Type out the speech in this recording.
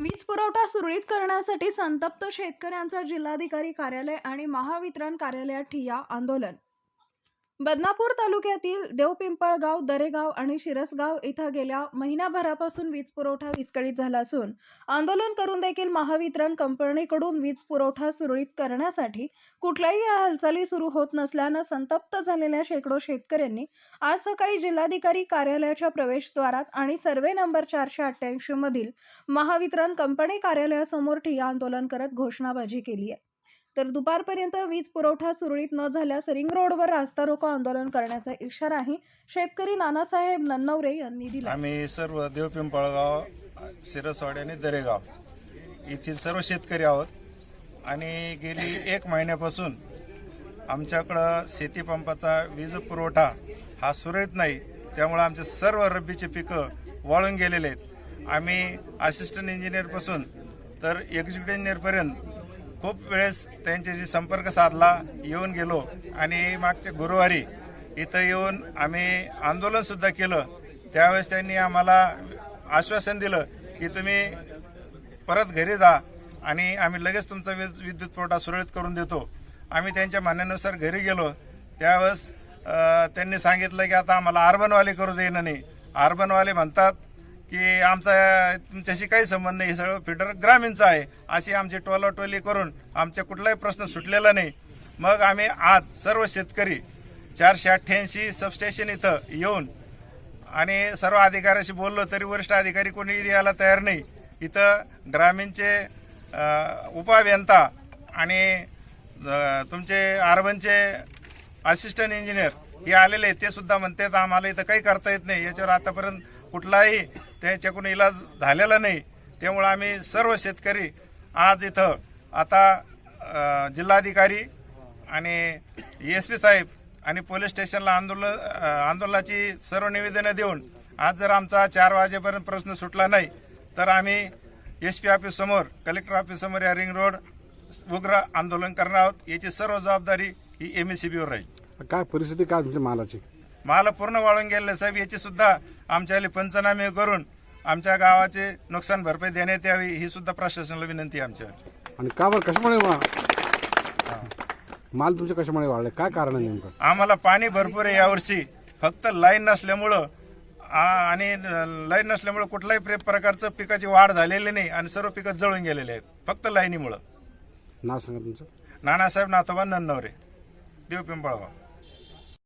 वीज पुरवठा सुरळीत करण्यासाठी संतप्त शेतकऱ्यांचा जिल्हाधिकारी कार्यालय आणि महावितरण कार्यालयात ठिय्या आंदोलन बदनापूर तालुक्यातील देवपिंपळगाव दरेगाव आणि शिरसगाव इथं गेल्या महिन्याभरापासून वीज पुरवठा विस्कळीत झाला असून आंदोलन करून देखील महावितरण कंपनीकडून वीज पुरवठा सुरळीत करण्यासाठी कुठल्याही हालचाली सुरू होत नसल्यानं संतप्त झालेल्या शेकडो शेतकऱ्यांनी आज सकाळी जिल्हाधिकारी कार्यालयाच्या प्रवेशद्वारात आणि सर्वे नंबर चारशे अठ्ठ्याऐंशी मधील महावितरण कंपनी कार्यालयासमोर ठिय्या आंदोलन करत घोषणाबाजी केली आहे. तर दुपारपर्यंत वीज पुरवठा सुरळीत न झाल्यास रिंग रोडवर रास्ता रोको आंदोलन करण्याचा इशाराही शेतकरी नानासाहेब नन्नवरे यांनी दिला. आम्ही सर्व देवपिंपळगाव सिरसवाडी आणि दरेगाव येथील सर्व शेतकरी आहोत. आणि गेली एक महिन्यापासून आमच्याकडं शेतीपंपाचा वीज पुरवठा हा सुरळीत नाही. त्यामुळे आमचे सर्व रब्बीचे पिकं वाळून गेलेले आहेत. आम्ही असिस्टंट इंजिनियरपासून तर एक्झिक्युटिव्ह इंजिनियरपर्यंत खूप वेळेस त्यांच्याशी संपर्क साधला येऊन गेलो. आणि मागच्या गुरुवारी इथं येऊन आम्ही आंदोलन सुद्धा केलं. त्यावेळेस त्यांनी आम्हाला आश्वासन दिलं की तुम्ही परत घरी जा आणि आम्ही लगेच तुमचा विद्युत पुरवठा सुरळीत करून देतो. आम्ही त्यांच्या म्हणण्यानुसार घरी गेलो. त्यावेळेस त्यांनी सांगितलं की आता आम्हाला अर्बनवाले करू देणं नाही. अर्बनवाले म्हणतात की आमचा तुमच्याशी काही संबंध नाही हे सगळं फिटर ग्रामीणचं आहे. अशी आमची टोलाटोली करून आमचा कुठलाही प्रश्न सुटलेला नाही. मग आम्ही आज सर्व शेतकरी चारशे अठ्ठ्याऐंशी सबस्टेशन इथं येऊन आणि सर्व अधिकाऱ्याशी बोललो तरी वरिष्ठ अधिकारी कोणी यायला तयार नाही. इथं ग्रामीणचे उपाभियंता उपअभियंता आणि तुमचे आर्बनचे असिस्टंट इंजिनियर हे आलेले आहेत. ते सुद्धा म्हणतात आम्हाला इथं काही करता येत नाही. याच्यावर आतापर्यंत कुठलाही त्याच्याकडून इलाज झालेला नाही. त्यामुळे आम्ही सर्व शेतकरी आज इथं आता जिल्हाधिकारी आणि एस पी साहेब आणि पोलीस स्टेशनला आंदोलन आंदोलनाची सर्व निवेदनं देऊन आज जर आमचा चार वाजेपर्यंत प्रश्न सुटला नाही तर आम्ही एस पी ऑफिस समोर कलेक्टर ऑफिस समोर या रिंग रोड उग्र आंदोलन करणार आहोत. याची सर्व जबाबदारी ही एम एस सी बीवर राहील. काय परिस्थिती काय तुमच्या मालाची? माल पूर्ण वाळून गेले साहेब याची सुद्धा आमच्या पंचनामे करून आमच्या गावाचे नुकसान भरपाई देण्यात यावी ही सुद्धा प्रशासनाला विनंती आहे आमच्यावर आणि का बरं? कशामुळे वा- माल तुमचे कशामुळे वाढले? काय कारण आहे नेमकं? आम्हाला पाणी भरपूर आहे यावर्षी. फक्त लाईन नसल्यामुळं आ- आणि लाईन नसल्यामुळं कुठल्याही प्र- प्रकारचं पिकाची वाढ झालेली नाही आणि सर्व पिकं जळून गेलेले आहेत. फक्त लाईनीमुळं. नाव सांगा तुमचं. नानासाहेब नाथोबा नन्नवरे. देव पिंपळगाव.